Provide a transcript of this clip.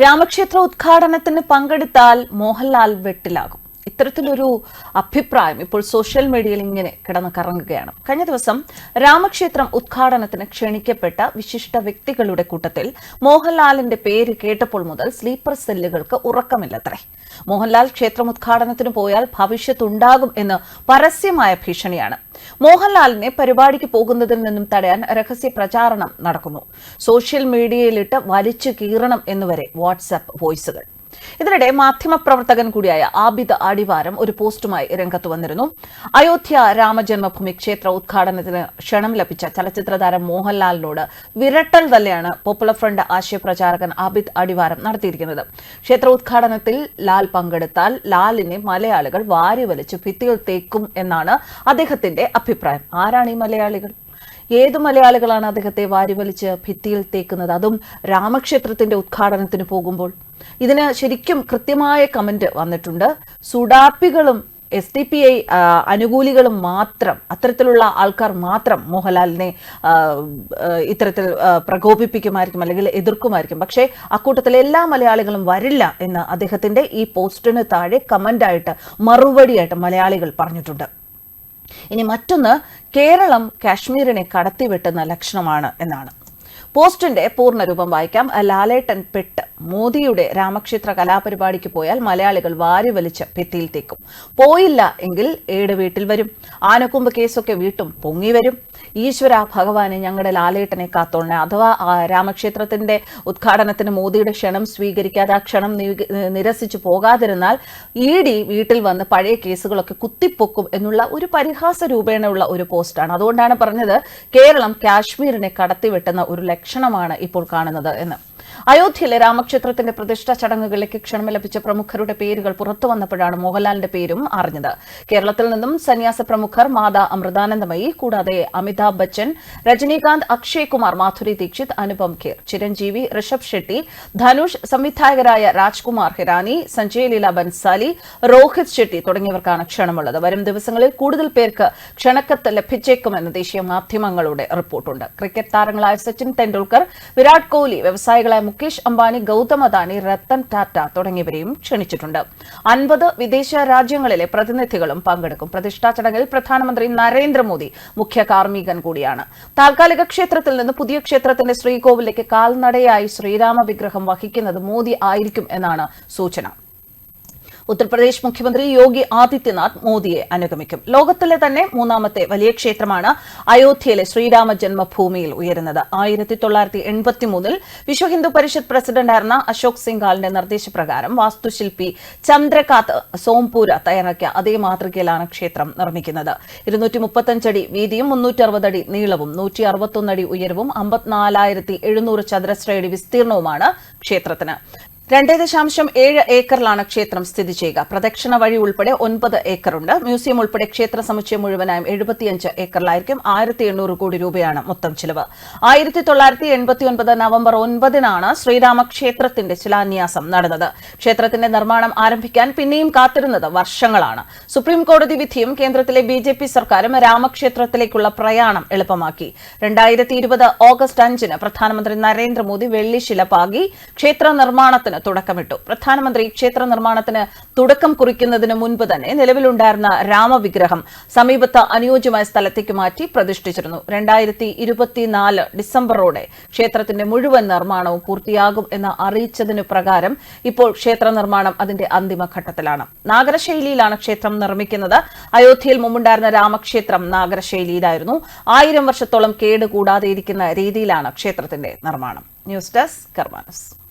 രാമക്ഷേത്ര ഉദ്ഘാടനത്തിന് പങ്കെടുത്താൽ മോഹൻലാൽ വെട്ടിലാകും. ഇത്തരത്തിലൊരു അഭിപ്രായം ഇപ്പോൾ സോഷ്യൽ മീഡിയയിൽ ഇങ്ങനെ കിടന്ന് കറങ്ങുകയാണ് കഴിഞ്ഞ ദിവസം രാമക്ഷേത്രം ഉദ്ഘാടനത്തിന് ക്ഷണിക്കപ്പെട്ട വിശിഷ്ട വ്യക്തികളുടെ കൂട്ടത്തിൽ മോഹൻലാലിന്റെ പേര് കേട്ടപ്പോൾ മുതൽ സ്ലീപ്പർ സെല്ലുകൾക്ക് ഉറക്കമില്ലത്രേ. മോഹൻലാൽ ക്ഷേത്രം ഉദ്ഘാടനത്തിന് പോയാൽ ഭവിഷ്യത്തുണ്ടാകും എന്ന് പരസ്യമായ ഭീഷണിയാണ്. മോഹൻലാലിനെ പരിപാടിക്ക് പോകുന്നതിൽ നിന്നും തടയാൻ രഹസ്യ പ്രചാരണം നടക്കുന്നു. സോഷ്യൽ മീഡിയയിലിട്ട് വലിച്ചു കീറണം എന്നുവരെ വാട്സാപ്പ് വോയിസുകൾ ഇതിനിടെ മാധ്യമപ്രവർത്തകൻ കൂടിയായ ആബിദ് അടിവാരം ഒരു പോസ്റ്റുമായി രംഗത്ത് വന്നിരുന്നു. അയോധ്യ രാമജന്മഭൂമി ക്ഷേത്ര ഉദ്ഘാടനത്തിന് ക്ഷണം ലഭിച്ച ചലച്ചിത്ര താരം മോഹൻലാലിനോട് വിരട്ടൽ തന്നെയാണ് പോപ്പുലർ ഫ്രണ്ട് ആശയപ്രചാരകൻ ആബിദ് അടിവാരം നടത്തിയിരിക്കുന്നത്. ക്ഷേത്ര ഉദ്ഘാടനത്തിൽ ലാൽ പങ്കെടുത്താൽ ലാലിനെ മലയാളികൾ വാരി വലിച്ച് ഭിത്തിയിൽ തേക്കും എന്നാണ് അദ്ദേഹത്തിന്റെ അഭിപ്രായം. ആരാണ് ഈ മലയാളികൾ? ഏതു മലയാളികളാണ് അദ്ദേഹത്തെ വാരിവലിച്ച് ഭിത്തിയിൽ തേക്കുന്നത്? അതും രാമക്ഷേത്രത്തിന്റെ ഉദ്ഘാടനത്തിന് പോകുമ്പോൾ. ഇതിന് ശരിക്കും കൃത്യമായ കമന്റ് വന്നിട്ടുണ്ട്. സുഡാപ്പികളും എസ് ഡി പി ഐ അനുകൂലികളും മാത്രം അത്തരത്തിലുള്ള ആൾക്കാർ മാത്രം മോഹൻലാലിനെ ഇത്തരത്തിൽ പ്രകോപിപ്പിക്കുമായിരിക്കും അല്ലെങ്കിൽ എതിർക്കുമായിരിക്കും. പക്ഷേ അക്കൂട്ടത്തിൽ എല്ലാ മലയാളികളും വരില്ല എന്ന് അദ്ദേഹത്തിന്റെ ഈ പോസ്റ്റിന് താഴെ കമന്റായിട്ട് മറുപടിയായിട്ട് മലയാളികൾ പറഞ്ഞിട്ടുണ്ട്. ഇനി മറ്റൊന്ന് കേരളം കാശ്മീരിനെ കടത്തിവെട്ടുന്ന ലക്ഷണമാണ് എന്നാണ്. പോസ്റ്റിന്റെ പൂർണരൂപം വായിക്കാം. ലാലേട്ടൻ പെട്ട് മോദിയുടെ രാമക്ഷേത്ര കലാപരിപാടിക്ക് പോയാൽ മലയാളികൾ വാരി വലിച്ച് ഭിത്തിയിൽ തേക്കും. പോയില്ല എങ്കിൽ ഏട് വീട്ടിൽ വരും. ആനക്കൊമ്പ് കേസൊക്കെ വീട്ടും പൊങ്ങി വരും. ഈശ്വര ഭഗവാനെ ഞങ്ങളുടെ ലാലേട്ടനെ കാത്തോളണേ അഥവാ രാമക്ഷേത്രത്തിന്റെ ഉദ്ഘാടനത്തിന് മോദിയുടെ ക്ഷണം സ്വീകരിക്കാതെ ആ ക്ഷണം നിരസിച്ചു പോകാതിരുന്നാൽ ഇ ഡി വീട്ടിൽ വന്ന് പഴയ കേസുകളൊക്കെ കുത്തിപ്പൊക്കും എന്നുള്ള ഒരു പരിഹാസ രൂപേണയുള്ള ഒരു പോസ്റ്റാണ്. അതുകൊണ്ടാണ് പറഞ്ഞത് കേരളം കാശ്മീരിനെ കടത്തിവെട്ടുന്ന ഒരു ലക്ഷണമാണ് ഇപ്പോൾ കാണുന്നത് എന്ന്. അയോധ്യയിലെ രാമക്ഷേത്രത്തിന്റെ പ്രതിഷ്ഠാ ചടങ്ങുകളിലേക്ക് ക്ഷണം ലഭിച്ച പ്രമുഖരുടെ പേരുകൾ പുറത്തുവന്നപ്പോഴാണ് മോഹൻലാലിന്റെ പേരും അറിഞ്ഞത്. കേരളത്തിൽ നിന്നും സന്യാസ പ്രമുഖർ മാതാ അമൃതാനന്ദമയി കൂടാതെ അമിതാഭ് ബച്ചൻ രജനീകാന്ത് അക്ഷയ് കുമാർ മാധുരി ദീക്ഷിത് അനുപം ഖേർ ചിരഞ്ജീവി ഋഷഭ് ഷെട്ടി ധനുഷ് സംവിധായകരായ രാജ്കുമാർ ഹിറാനി സഞ്ജയ് ലീല ബൻസാലി രോഹിത് ഷെട്ടി തുടങ്ങിയവർക്കാണ് ക്ഷണമുള്ളത്. വരും ദിവസങ്ങളിൽ കൂടുതൽ പേർക്ക് ക്ഷണക്കത്ത് ലഭിച്ചേക്കുമെന്ന് ദേശീയ മാധ്യമങ്ങളുടെ റിപ്പോർട്ടുണ്ട്. ക്രിക്കറ്റ് താരങ്ങളായ സച്ചിൻ തെണ്ടുൽക്കർ വിരാട് കോഹ്ലി വ്യവസായികളായ മുകേഷ് അംബാനി ഗൌതം അദാനി രത്തൻ ടാറ്റ തുടങ്ങിയവരെയും ക്ഷണിച്ചിട്ടുണ്ട്. അൻപത് വിദേശ രാജ്യങ്ങളിലെ പ്രതിനിധികളും പങ്കെടുക്കും. പ്രതിഷ്ഠാ ചടങ്ങിൽ പ്രധാനമന്ത്രി നരേന്ദ്രമോദി മുഖ്യ കാർമ്മികൻ കൂടിയാണ്. താൽക്കാലിക ക്ഷേത്രത്തിൽ നിന്ന് പുതിയ ക്ഷേത്രത്തിന്റെ ശ്രീകോവിലേക്ക് കാൽനടയായി ശ്രീരാമ വിഗ്രഹം വഹിക്കുന്നത് മോദി ആയിരിക്കും എന്നാണ് സൂചന. ഉത്തർപ്രദേശ് മുഖ്യമന്ത്രി യോഗി ആദിത്യനാഥ് മോദിയെ അനുഗമിക്കും. ലോകത്തിലെ തന്നെ മൂന്നാമത്തെ വലിയ ക്ഷേത്രമാണ് അയോധ്യയിലെ ശ്രീരാമ ജന്മഭൂമിയിൽ ഉയരുന്നത്. ആയിരത്തി തൊള്ളായിരത്തി എൺപത്തിമൂന്നിൽ വിശ്വ ഹിന്ദു പരിഷത്ത് പ്രസിഡന്റായിരുന്ന അശോക് സിംഗാളിന്റെ നിർദ്ദേശപ്രകാരം വാസ്തുശില്പി ചന്ദ്രകാത്ത് സോംപൂര തയ്യാറാക്കിയ അതേ മാതൃകയിലാണ് ക്ഷേത്രം നിർമ്മിക്കുന്നത്. ഇരുന്നൂറ്റി മുപ്പത്തഞ്ചടി വീതിയും മുന്നൂറ്ററുപതടി നീളവും നൂറ്റി അറുപത്തൊന്നടി ഉയരവും അമ്പത്തിനാലായിരത്തി എഴുന്നൂറ് ചതുരശ്രയടി വിസ്തീർണവുമാണ് ക്ഷേത്രത്തിന്. രണ്ട് ദശാംശം ഏഴ് ഏക്കറിലാണ് ക്ഷേത്രം സ്ഥിതി ചെയ്യുക. പ്രദക്ഷിണ വഴി ഉൾപ്പെടെ ഒൻപത് ഏക്കറുണ്ട്. മ്യൂസിയം ഉൾപ്പെടെ ക്ഷേത്ര സമുച്ചയം മുഴുവനായും എഴുപത്തിയഞ്ച് ഏക്കറിലായിരിക്കും. ആയിരത്തി എണ്ണൂറ് കോടി രൂപയാണ് മൊത്തം ചിലവ്. ആയിരത്തി തൊള്ളായിരത്തി എൺപത്തി ഒൻപത് നവംബർ ഒൻപതിനാണ് ശ്രീരാമ ക്ഷേത്രത്തിന്റെ ശിലാന്യാസം നടന്നത്. ക്ഷേത്രത്തിന്റെ നിർമ്മാണം ആരംഭിക്കാൻ പിന്നെയും കാത്തിരുന്നത് വർഷങ്ങളാണ്. സുപ്രീം കോടതി വിധിയും കേന്ദ്രത്തിലെ ബി ജെ പി സർക്കാരും രാമക്ഷേത്രത്തിലേക്കുള്ള പ്രയാണം എളുപ്പമാക്കി. രണ്ടായിരത്തി ഇരുപത് ഓഗസ്റ്റ് അഞ്ചിന് പ്രധാനമന്ത്രി നരേന്ദ്രമോദി വെള്ളിശില പാകി ക്ഷേത്ര നിർമ്മാണത്തിന് തുടക്കമിട്ടു. പ്രധാനമന്ത്രി ക്ഷേത്ര നിർമ്മാണത്തിന് തുടക്കം കുറിക്കുന്നതിന് മുൻപ് തന്നെ നിലവിലുണ്ടായിരുന്ന രാമവിഗ്രഹം സമീപത്ത് അനുയോജ്യമായ സ്ഥലത്തേക്ക് മാറ്റി പ്രതിഷ്ഠിച്ചിരുന്നു. രണ്ടായിരത്തി ഇരുപത്തിനാല് ഡിസംബറോടെ ക്ഷേത്രത്തിന്റെ മുഴുവൻ നിർമ്മാണവും പൂർത്തിയാകും എന്ന് അറിയിച്ചതിനു പ്രകാരം ഇപ്പോൾ ക്ഷേത്ര നിർമ്മാണം അതിന്റെ അന്തിമഘട്ടത്തിലാണ്. നാഗരശൈലിയിലാണ് ക്ഷേത്രം നിർമ്മിക്കുന്നത്. അയോധ്യയിൽ മുമ്പുണ്ടായിരുന്ന രാമക്ഷേത്രം നാഗരശൈലിയിലായിരുന്നു. ആയിരം വർഷത്തോളം കേടുകൂടാതെ ഇരിക്കുന്ന രീതിയിലാണ് ക്ഷേത്രത്തിന്റെ നിർമ്മാണം. News desk കർമാനസ്.